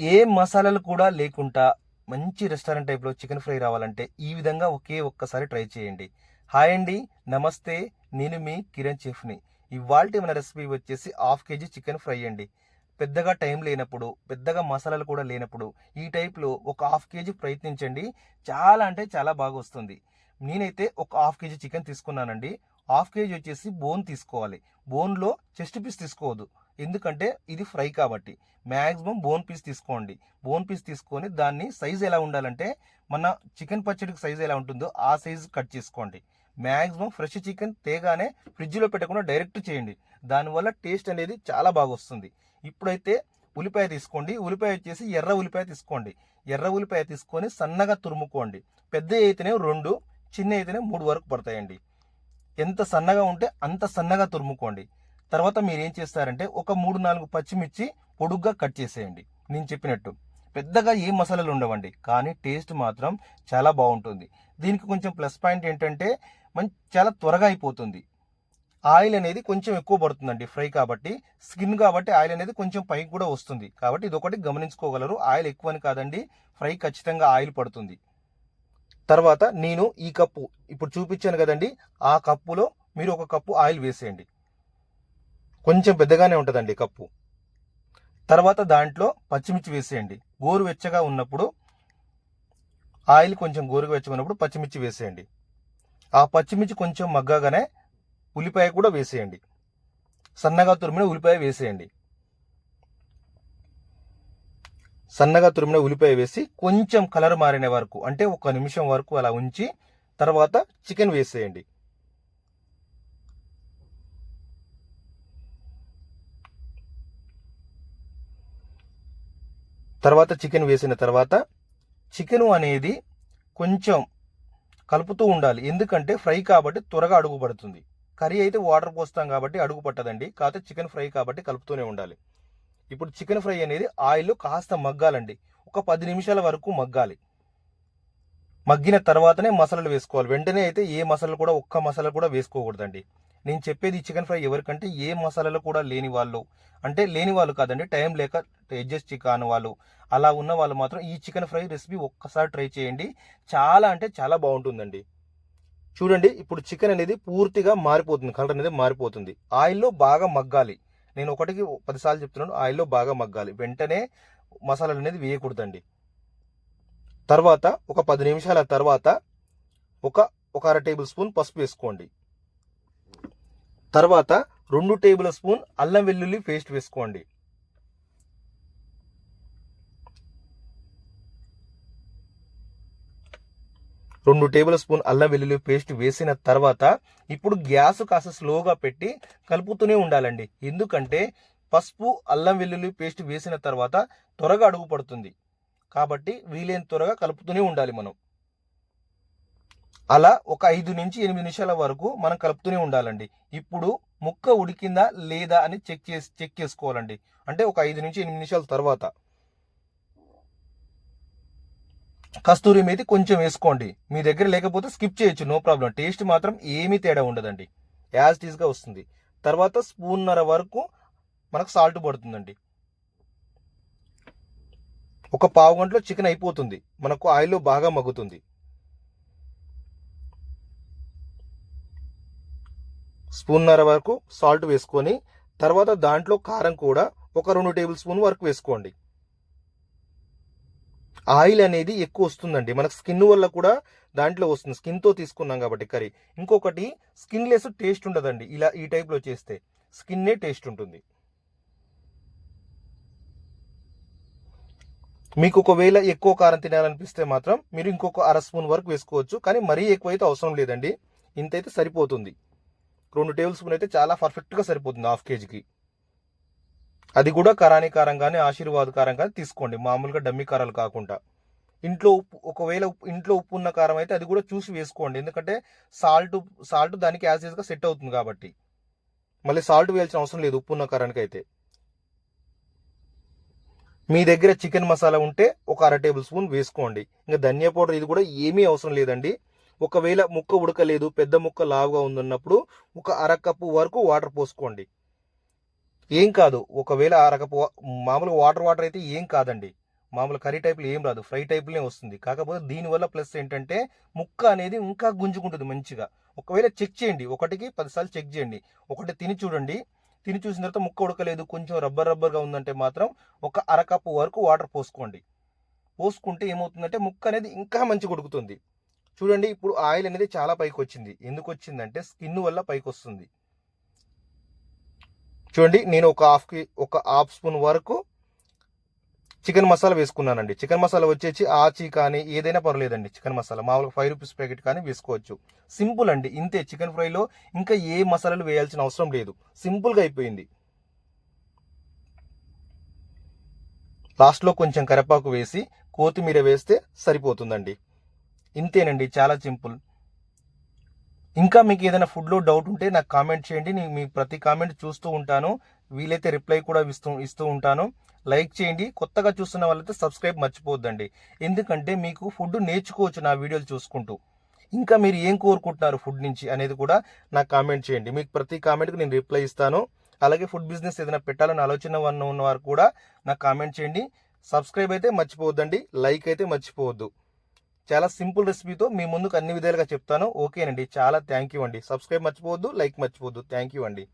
ఏ మసాలాలు కూడా లేకుండా మంచి రెస్టారెంట్ టైప్లో చికెన్ ఫ్రై రావాలంటే ఈ విధంగా ఒకే ఒక్కసారి ట్రై చేయండి. హాయ్ అండి నమస్తే నేను మీ కిరణ్ చెఫ్ని. ఇవాళ మన రెసిపీ వచ్చేసి హాఫ్ కేజీ చికెన్ ఫ్రై అండి. పెద్దగా టైం లేనప్పుడు పెద్దగా మసాలాలు కూడా లేనప్పుడు ఈ టైప్లో ఒక హాఫ్ కేజీ ప్రయత్నించండి. చాలా అంటే చాలా బాగా వస్తుంది. నేనైతే ఒక హాఫ్ కేజీ చికెన్ తీసుకున్నానండి. హాఫ్ కేజీ వచ్చేసి బోన్ తీసుకోవాలి. బోన్లో చెస్ట్ పీస్ తీసుకోవద్దు. ఎందుకంటే ఇది ఫ్రై కాబట్టి. మ్యాక్సిమం బోన్ పీస్ తీసుకోండి. బోన్ పీస్ తీసుకొని దాన్ని సైజ్ ఎలా ఉండాలంటే మన చికెన్ పచ్చడికి సైజ్ ఎలా ఉంటుందో ఆ సైజ్ కట్ చేసుకోండి. మ్యాక్సిమం ఫ్రెష్ చికెన్ తేగానే ఫ్రిడ్జ్లో పెట్టకుండా డైరెక్ట్ చేయండి. దానివల్ల టేస్ట్ అనేది చాలా బాగా వస్తుంది. ఇప్పుడైతే ఉల్లిపాయ తీసుకోండి. ఉల్లిపాయ వచ్చేసి ఎర్ర ఉల్లిపాయ తీసుకోండి. ఎర్ర ఉల్లిపాయ తీసుకొని సన్నగా తురుముకోండి. పెద్ద అయితేనే రెండు చిన్న అయితేనే మూడు వరకు పడతాయండి. ఎంత సన్నగా ఉంటే అంత సన్నగా తురుముకోండి. తర్వాత మీరు ఏం చేస్తారంటే ఒక మూడు నాలుగు పచ్చిమిర్చి పొడుగ్గా కట్ చేసేయండి. నేను చెప్పినట్టు. పెద్దగా ఏ మసాలాలు ఉండవండి. కానీ టేస్ట్ మాత్రం చాలా బాగుంటుంది. దీనికి కొంచెం ప్లస్ పాయింట్ ఏంటంటే మంచి చాలా త్వరగా అయిపోతుంది. ఆయిల్ అనేది కొంచెం ఎక్కువ పడుతుందండి ఫ్రై కాబట్టి. స్కిన్ కాబట్టి ఆయిల్ అనేది కొంచెం పైకి కూడా వస్తుంది. కాబట్టి ఇది ఒకటి గమనించుకోగలరు. ఆయిల్ ఎక్కువ అని కాదండి. ఫ్రై ఖచ్చితంగా ఆయిల్ పడుతుంది. తర్వాత నేను ఈ కప్పు ఇప్పుడు చూపించాను కదండి. ఆ కప్పులో మీరు ఒక కప్పు ఆయిల్ వేసేయండి. కొంచెం పెద్దగానే ఉంటుందండి కప్పు. తర్వాత దాంట్లో పచ్చిమిర్చి వేసేయండి. గోరువెచ్చగా ఉన్నప్పుడు ఆయిల్ కొంచెం గోరువెచ్చగా ఉన్నప్పుడు పచ్చిమిర్చి వేసేయండి. ఆ పచ్చిమిర్చి కొంచెం మగ్గగానే ఉల్లిపాయ కూడా వేసేయండి. సన్నగా తురిమిన ఉల్లిపాయ వేసేయండి. సన్నగా తురిమిన ఉల్లిపాయ వేసి కొంచెం కలర్ మారిన వరకు అంటే ఒక నిమిషం వరకు అలా ఉంచి తర్వాత చికెన్ వేసేయండి. తర్వాత చికెన్ వేసిన తర్వాత చికెను అనేది కొంచెం కలుపుతూ ఉండాలి. ఎందుకంటే ఫ్రై కాబట్టి త్వరగా అడుగు పడుతుంది. కర్రీ అయితే వాటర్ పోస్తాం కాబట్టి అడుగు పట్టదండి. కాకపోతే చికెన్ ఫ్రై కాబట్టి కలుపుతూనే ఉండాలి. ఇప్పుడు చికెన్ ఫ్రై అనేది ఆయిల్ కాస్త మగ్గాలండి. ఒక పది నిమిషాల వరకు మగ్గాలి. మగ్గిన తర్వాతనే మసాలాలు వేసుకోవాలి. వెంటనే అయితే ఏ మసాలా కూడా ఒక్క మసాలా కూడా వేసుకోకూడదండి. నేను చెప్పేది చికెన్ ఫ్రై ఎవరికంటే ఏ మసాలాలు కూడా లేని వాళ్ళు. అంటే లేని వాళ్ళు కాదండి టైం లేక అడ్జస్ట్ కాని వాళ్ళు. అలా ఉన్న వాళ్ళు మాత్రం ఈ చికెన్ ఫ్రై రెసిపీ ఒక్కసారి ట్రై చేయండి. చాలా అంటే చాలా బాగుంటుందండి. చూడండి ఇప్పుడు చికెన్ అనేది పూర్తిగా మారిపోతుంది కలర్ అనేది మారిపోతుంది. ఆయిల్లో బాగా మగ్గాలి. నేను ఒకటికి పదిసార్లు చెప్తున్నాను ఆయిల్లో బాగా మగ్గాలి. వెంటనే మసాలాలు అనేది వేయకూడదండి. తర్వాత ఒక పది నిమిషాల తర్వాత ఒక ఒక అర టేబుల్ స్పూన్ పసుపు వేసుకోండి. తర్వాత రెండు టేబుల్ స్పూన్ అల్లం వెల్లుల్లి పేస్ట్ వేసుకోండి. రెండు టేబుల్ స్పూన్ అల్లం వెల్లుల్లి పేస్ట్ వేసిన తర్వాత ఇప్పుడు గ్యాస్ కాస్త స్లోగా పెట్టి కలుపుతూనే ఉండాలండి. ఎందుకంటే పసుపు అల్లం వెల్లుల్లి పేస్ట్ వేసిన తర్వాత త్వరగా అడుగు పడుతుంది. కాబట్టి వీలైన త్వరగా కలుపుతూనే ఉండాలి మనం. అలా ఒక ఐదు నుంచి ఎనిమిది నిమిషాల వరకు మనం కలుపుతూనే ఉండాలండి. ఇప్పుడు ముక్క ఉడికిందా లేదా అని చెక్ చేసి చెక్ చేసుకోవాలండి. అంటే ఒక ఐదు నుంచి ఎనిమిది నిమిషాల తర్వాత. కస్తూరి మేతి కొంచెం వేసుకోండి. మీ దగ్గర లేకపోతే స్కిప్ చేయొచ్చు నో ప్రాబ్లం. టేస్ట్ మాత్రం ఏమీ తేడా ఉండదండి. యాజ్ టీజ్గా వస్తుంది. తర్వాత స్పూన్నర వరకు మనకు సాల్ట్ పడుతుందండి. ఒక పావు గంటలో చికెన్ అయిపోతుంది. మనకు ఆయిల్లో బాగా మగ్గుతుంది. స్పూన్నర వరకు సాల్ట్ వేసుకొని తర్వాత దాంట్లో కారం కూడా ఒక రెండు టేబుల్ స్పూన్ వరకు వేసుకోండి. ఆయిల్ అనేది ఎక్కువ వస్తుందండి. మనకు స్కిన్ వల్ల కూడా దాంట్లో వస్తుంది. స్కిన్తో తీసుకున్నాం కాబట్టి కర్రీ. ఇంకొకటి స్కిన్లెస్ టేస్ట్ ఉండదండి. ఇలా ఈ టైప్లో చేస్తే స్కిన్నే టేస్ట్ ఉంటుంది. మీకు ఒకవేళ ఎక్కువ కారం తినాలనిపిస్తే మాత్రం మీరు ఇంకొక అర స్పూన్ వరకు వేసుకోవచ్చు. కానీ మరీ ఎక్కువైతే అవసరం లేదండి. ఇంతైతే సరిపోతుంది. రెండు టేబుల్ స్పూన్ అయితే చాలా పర్ఫెక్ట్గా సరిపోతుంది హాఫ్ కేజీకి. అది కూడా కరాని కారం కానీ ఆశీర్వాద్ కారం కానీ తీసుకోండి. మామూలుగా డమ్మి కారాలు కాకుండా. ఇంట్లో ఉప్పు ఒకవేళ ఉప్పు ఇంట్లో ఉప్పు ఉన్న కారం అయితే అది కూడా చూసి వేసుకోండి. ఎందుకంటే సాల్ట్ సాల్ట్ దానికి యాసిడ్గా సెట్ అవుతుంది కాబట్టి. మళ్ళీ సాల్ట్ వేయాల్సిన అవసరం లేదు ఉప్పు ఉన్న కారానికి అయితే మీ దగ్గర చికెన్ మసాలా ఉంటే ఒక అర టేబుల్ స్పూన్ వేసుకోండి. ఇంకా ధనియా పౌడర్ ఇది కూడా ఏమీ అవసరం లేదండి. ఒకవేళ ముక్క ఉడకలేదు పెద్ద ముక్క లావుగా ఉందన్నప్పుడు ఒక అరకప్పు వరకు వాటర్ పోసుకోండి. ఏం కాదు ఒకవేళ అరకప్పు మామూలు మామూలుగా వాటర్ వాటర్ అయితే ఏం కాదండి. మామూలు కర్రీ టైప్లో ఏం రాదు ఫ్రై టైప్లోనే వస్తుంది. కాకపోతే దీనివల్ల ప్లస్ ఏంటంటే ముక్క అనేది ఇంకా గుంజుకుంటుంది మంచిగా. ఒకవేళ చెక్ చేయండి ఒకటికి పదిసార్లు చెక్ చేయండి. ఒకటి తిని చూడండి. తిని చూసిన తర్వాత ముక్క ఉడకలేదు కొంచెం రబ్బర్ రబ్బర్గా ఉందంటే మాత్రం ఒక అరకప్పు వరకు వాటర్ పోసుకోండి. పోసుకుంటే ఏమవుతుందంటే ముక్క అనేది ఇంకా మంచిగా ఉడుకుతుంది. చూడండి ఇప్పుడు ఆయిల్ అనేది చాలా పైకి వచ్చింది ఎందుకు వచ్చిందంటే స్కిన్ వల్ల పైకి వస్తుంది చూడండి నేను ఒక హాఫ్కి ఒక హాఫ్ స్పూన్ వరకు చికెన్ మసాలా వేసుకున్నానండి. చికెన్ మసాలా వచ్చేసి ఆచి కానీ ఏదైనా పర్లేదండి చికెన్ మసాలా మామూలుగా ఫైవ్ రూపీస్ ప్యాకెట్ కానీ వేసుకోవచ్చు. సింపుల్ అండి ఇంతే. చికెన్ ఫ్రైలో ఇంకా ఏ మసాలాలు వేయాల్సిన అవసరం లేదు. సింపుల్గా అయిపోయింది. లాస్ట్లో కొంచెం కరివేపాకు వేసి కొత్తిమీర వేస్తే సరిపోతుందండి. ఇంతేనండి చాలా సింపుల్. ఇంకా మీకు ఏదైనా ఫుడ్లో డౌట్ ఉంటే నాకు కామెంట్ చేయండి. నేను మీ ప్రతి కామెంట్ చూస్తూ ఉంటాను. వీలైతే రిప్లై కూడా ఇస్తూ ఇస్తూ ఉంటాను. లైక్ చేయండి. కొత్తగా చూస్తున్న వాళ్ళైతే సబ్స్క్రైబ్ మర్చిపోద్దండి ఎందుకంటే మీకు ఫుడ్ నేర్చుకోవచ్చు నా వీడియోలు చూసుకుంటూ. ఇంకా మీరు ఏం కోరుకుంటున్నారు ఫుడ్ నుంచి అనేది కూడా నాకు కామెంట్ చేయండి. మీకు ప్రతి కామెంట్కి నేను రిప్లై ఇస్తాను. అలాగే ఫుడ్ బిజినెస్ ఏదైనా పెట్టాలని ఆలోచన ఉన్న ఉన్నవారు కూడా నాకు కామెంట్ చేయండి. సబ్స్క్రైబ్ అయితే మర్చిపోవద్దండి. లైక్ అయితే మర్చిపోవద్దు. చాలా సింపుల్ రెసిపీతో మీ ముందుకు అన్ని విధాలుగా చెప్తాను. ఓకేనండి. చాలా థ్యాంక్ యూ అండి. సబ్స్క్రైబ్ మర్చిపోవద్దు లైక్ మర్చిపోవద్దు. థ్యాంక్ యూ అండి.